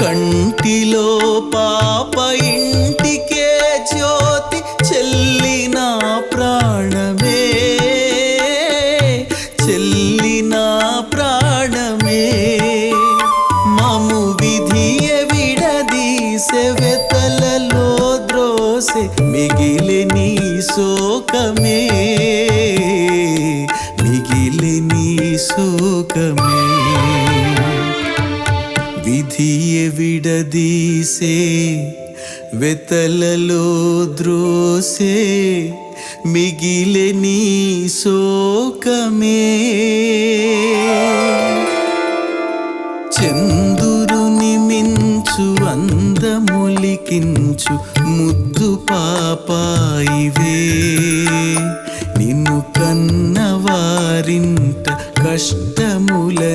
కంటిలో పాప ఇంటికే జ్యోతి చెల్లిన ప్రాణమే. చెల్లిన ప్రాణమే. మము విధియ విడదీసె వెతలలో ద్రోసె మిగిలి నీ శోకమే. మిగిలి నీ శోకమే. విధియ విడదీసే వెతలలో ద్రోసే మిగిలే నీ శోకమే. చందురుని మించు అందములికించు ముద్దు పాపాయివే. నిన్ను కన్నవారింట కష్టములని